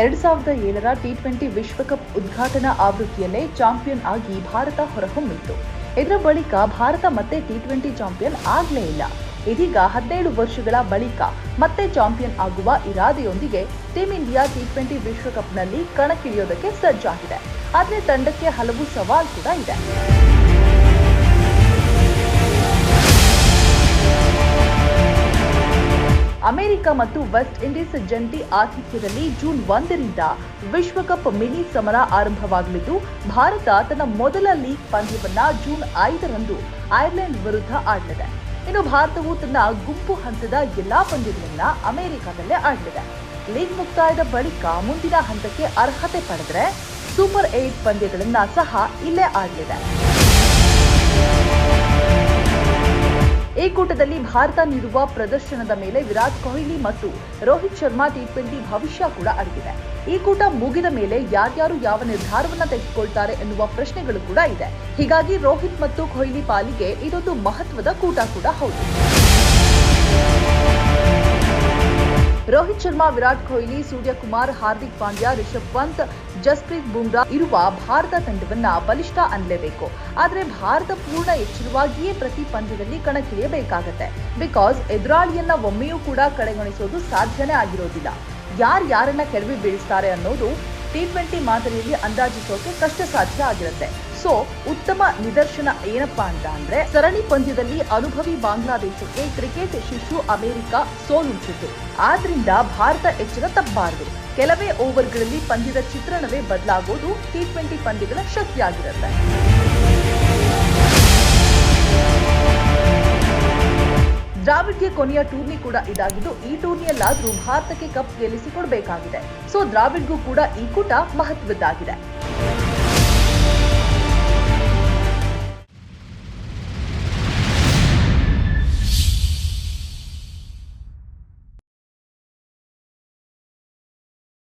ಎರಡ್ ಸಾವಿರದ ಏಳರ ಟಿ ಟ್ವೆಂಟಿ ವಿಶ್ವಕಪ್ ಉದ್ಘಾಟನಾ ಆವೃತ್ತಿಯಲ್ಲೇ ಚಾಂಪಿಯನ್ ಆಗಿ ಭಾರತ ಹೊರಹೊಮ್ಮಿತ್ತು. ಇದರ ಬಳಿಕ ಭಾರತ ಮತ್ತೆ ಟಿ ಟ್ವೆಂಟಿ ಚಾಂಪಿಯನ್ ಆಗಲೇ ಇಲ್ಲ. ಇದೀಗ ಹದಿನೇಳು ವರ್ಷಗಳ ಬಳಿಕ ಮತ್ತೆ ಚಾಂಪಿಯನ್ ಆಗುವ ಇರಾದೆಯೊಂದಿಗೆ ಟೀಂ ಇಂಡಿಯಾ ಟಿ ಟ್ವೆಂಟಿ ವಿಶ್ವಕಪ್ನಲ್ಲಿ ಕಣಕ್ಕಿಳಿಯೋದಕ್ಕೆ ಸಜ್ಜಾಗಿದೆ. ಆದರೆ ತಂಡಕ್ಕೆ ಹಲವು ಸವಾಲು ಕೂಡ ಇದೆ. ಅಮೆರಿಕ ಮತ್ತು ವೆಸ್ಟ್ ಇಂಡೀಸ್ ಜಂಟಿ ಆತಿಥ್ಯದಲ್ಲಿ ಜೂನ್ ಒಂದರಿಂದ ವಿಶ್ವಕಪ್ ಮಿನಿ ಸಮರ ಆರಂಭವಾಗಲಿದ್ದು, ಭಾರತ ತನ್ನ ಮೊದಲ ಲೀಗ್ ಪಂದ್ಯವನ್ನ ಜೂನ್ ಐದರಂದು ಐರ್ಲೆಂಡ್ ವಿರುದ್ಧ ಆಡಲಿದೆ ಇನ್ನು ಭಾರತವು ತನ್ನ ಗುಂಪು ಹಂತದ ಎಲ್ಲಾ ಪಂದ್ಯಗಳನ್ನ ಅಮೆರಿಕದಲ್ಲೇ ಆಡಲಿದೆ ಲೀಗ್ ಮುಕ್ತಾಯದ ಬಳಿಕ ಮುಂದಿನ ಹಂತಕ್ಕೆ ಅರ್ಹತೆ ಪಡೆದರೆ ಸೂಪರ್ ಏಟ್ ಪಂದ್ಯಗಳನ್ನ ಸಹ ಇಲ್ಲೇ ಆಡಲಿದೆ. ಕೂಟದಲ್ಲಿ ಭಾರತ ನೀಡುವ ಪ್ರದರ್ಶನದ ಮೇಲೆ ವಿರಾಟ್ ಕೊಹ್ಲಿ ಮತ್ತು ರೋಹಿತ್ ಶರ್ಮಾ ಟಿ ಟ್ವೆಂಟಿ ಭವಿಷ್ಯ ಕೂಡ ಅಡಗಿದೆ. ಈ ಕೂಟ ಮುಗಿದ ಮೇಲೆ ಯಾರ್ಯಾರು ಯಾವ ನಿರ್ಧಾರವನ್ನ ತೆಗೆದುಕೊಳ್ತಾರೆ ಎನ್ನುವ ಪ್ರಶ್ನೆಗಳು ಕೂಡ ಇದೆ. ಹೀಗಾಗಿ ರೋಹಿತ್ ಮತ್ತು ಕೊಹ್ಲಿ ಪಾಲಿಗೆ ಇದೊಂದು ಮಹತ್ವದ ಕೂಟ ಕೂಡ ಹೌದು. ರೋಹಿತ್ ಶರ್ಮಾ, ವಿರಾಟ್ ಕೊಹ್ಲಿ, ಸೂರ್ಯಕುಮಾರ್, ಹಾರ್ದಿಕ್ ಪಾಂಡ್ಯ, ರಿಷಬ್ ಪಂತ್, ಜಸ್ಪ್ರೀತ್ ಬುಮ್ರಾ ಇರುವ ಭಾರತ ತಂಡವನ್ನ ಬಲಿಷ್ಠ ಅನ್ನಲೇಬೇಕು. ಆದರೆ ಭಾರತ ಪೂರ್ಣ ಎಚ್ಚರವಾಗಿಯೇ ಪ್ರತಿ ಪಂದ್ಯದಲ್ಲಿ ಕಣಕ್ಕಿಳಿಯಬೇಕಾಗತ್ತೆ. ಬಿಕಾಸ್ ಎದುರಾಳಿಯನ್ನ ಒಮ್ಮೆಯೂ ಕೂಡ ಕಡೆಗಣಿಸೋದು ಸಾಧ್ಯನೇ ಆಗಿರೋದಿಲ್ಲ. ಯಾರು ಯಾರನ್ನ ಕೆಡವಿ ಬೀಳಿಸ್ತಾರೆ ಅನ್ನೋದು ಟಿ ಟ್ವೆಂಟಿ ಮಾದರಿಯಲ್ಲಿ ಅಂದಾಜಿಸೋಕೆ ಕಷ್ಟ ಸಾಧ್ಯ ಆಗಿರುತ್ತೆ. ಸೊ ಉತ್ತಮ ನಿದರ್ಶನ ಏನಪ್ಪಾ ಅಂತ ಅಂದ್ರೆ ಸರಣಿ ಪಂದ್ಯದಲ್ಲಿ ಅನುಭವಿ ಬಾಂಗ್ಲಾದೇಶಕ್ಕೆ ಕ್ರಿಕೆಟ್ ಶಿಶು ಅಮೆರಿಕ ಸೋಲುಂಚಿತು ಆದ್ರಿಂದ ಭಾರತ ಎಚ್ಚರ ತಪ್ಪಬಾರದು ಕೆಲವೇ ಓವರ್ಗಳಲ್ಲಿ ಪಂದ್ಯದ ಚಿತ್ರಣವೇ ಬದಲಾಗೋದು ಟಿ ಟ್ವೆಂಟಿ ಪಂದ್ಯಗಳ ಶಕ್ತಿಯಾಗಿರುತ್ತೆ. ದ್ರಾವಿಡ್ಗೆ ಕೊನೆಯ ಟೂರ್ನಿ ಕೂಡ ಇದಾಗಿದ್ದು, ಈ ಟೂರ್ನಿಯಲ್ಲಾದ್ರೂ ಭಾರತಕ್ಕೆ ಕಪ್ ಗೆಲ್ಲಿಸಿಕೊಡಬೇಕಾಗಿದೆ. ಸೊ ದ್ರಾವಿಡ್ಗೂ ಕೂಡ ಈ ಕೂಟ ಮಹತ್ವದ್ದಾಗಿದೆ.